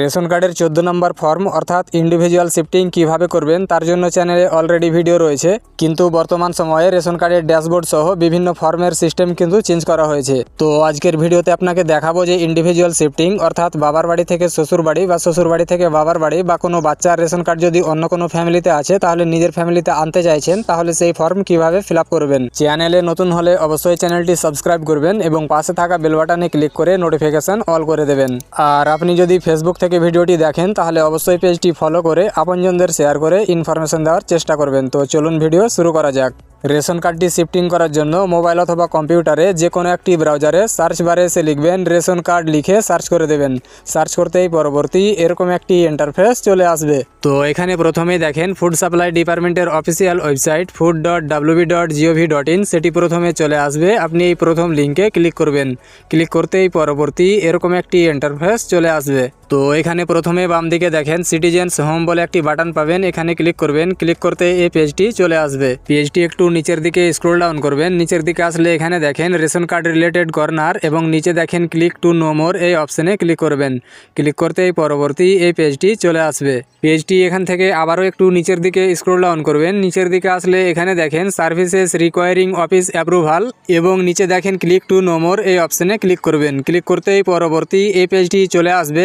Ration কার্ডের চোদ্দ নম্বর ফর্ম, অর্থাৎ ইন্ডিভিজুয়াল শিফটিং কীভাবে করবেন তার জন্য চ্যানেলে অলরেডি ভিডিও রয়েছে। কিন্তু বর্তমান সময়ে রেশন কার্ডের ড্যাশবোর্ড সহ বিভিন্ন ফর্মের সিস্টেম কিন্তু চেঞ্জ করা হয়েছে। তো আজকের ভিডিওতে আপনাকে দেখাবো যে ইন্ডিভিজুয়াল শিফটিং অর্থাৎ বাবার বাড়ি থেকে শ্বশুর বাড়ি বা শ্বশুর বাড়ি থেকে বাবার বাড়ি বা কোনো বাচ্চার রেশন কার্ড যদি অন্য কোনো ফ্যামিলিতে আছে, তাহলে নিজের ফ্যামিলিতে আনতে চাইছেন, তাহলে সেই ফর্ম কীভাবে ফিল করবেন? চ্যানেলে নতুন হলে অবশ্যই চ্যানেলটি সাবস্ক্রাইব করবেন এবং পাশে থাকা বেল বাটনে ক্লিক করে নোটিফিকেশন অল করে দেবেন। আর আপনি যদি ফেসবুক থেকে ভিডিওটি দেখেন, তাহলে অবশ্যই পেজটি ফলো করে আপনজনদের শেয়ার করে ইনফরমেশন দেওয়ার চেষ্টা করবেন। তো চলুন ভিডিও শুরু করা যাক। রেশন কার্ডটি শিফটিং করার জন্য মোবাইল অথবা কম্পিউটারে যে কোনো একটি ব্রাউজারে সার্চ বারে এসে লিখবেন, রেশন কার্ড লিখে সার্চ করে দেবেন। সার্চ করতেই পরবর্তী এরকম একটি ইন্টারফেস চলে আসবে। তো এখানে প্রথমেই দেখেন ফুড সাপ্লাই ডিপার্টমেন্টের official website food dot WB dot gov dot in সেটি প্রথমে চলে আসবে। আপনি এই প্রথম লিঙ্কে ক্লিক করবেন। ক্লিক করতেই পরবর্তী এরকম একটি ইন্টারফেস চলে আসবে। তো এখানে প্রথমে বাম দিকে দেখেন সিটিজেন্স হোম বলে একটি বাটন পাবেন। এখানে ক্লিক করবেন। ক্লিক করতে এই পেজটি চলে আসবে। পেজটি একটু নিচের দিকে স্ক্রোল ডাউন করবেন। নিচের দিকে আসলে এখানে দেখেন রেশন কার্ড রিলেটেড কর্নার এবং নিচে দেখেন ক্লিক টু নো মোর এই অপশনে ক্লিক করবেন। ক্লিক করতে এই পরবর্তী এই পেজটি চলে আসবে। পেজটি এখান থেকে আবারও একটু নিচের দিকে স্ক্রোল ডাউন করবেন। নিচের দিকে আসলে এখানে দেখেন সার্ভিসেস রিকোয়ারিং অফিস অ্যাপ্রুভাল এবং নিচে দেখেন ক্লিক টু নো মোর এই অপশনে ক্লিক করবেন। ক্লিক করতেই পরবর্তী এই পেজটি চলে আসবে।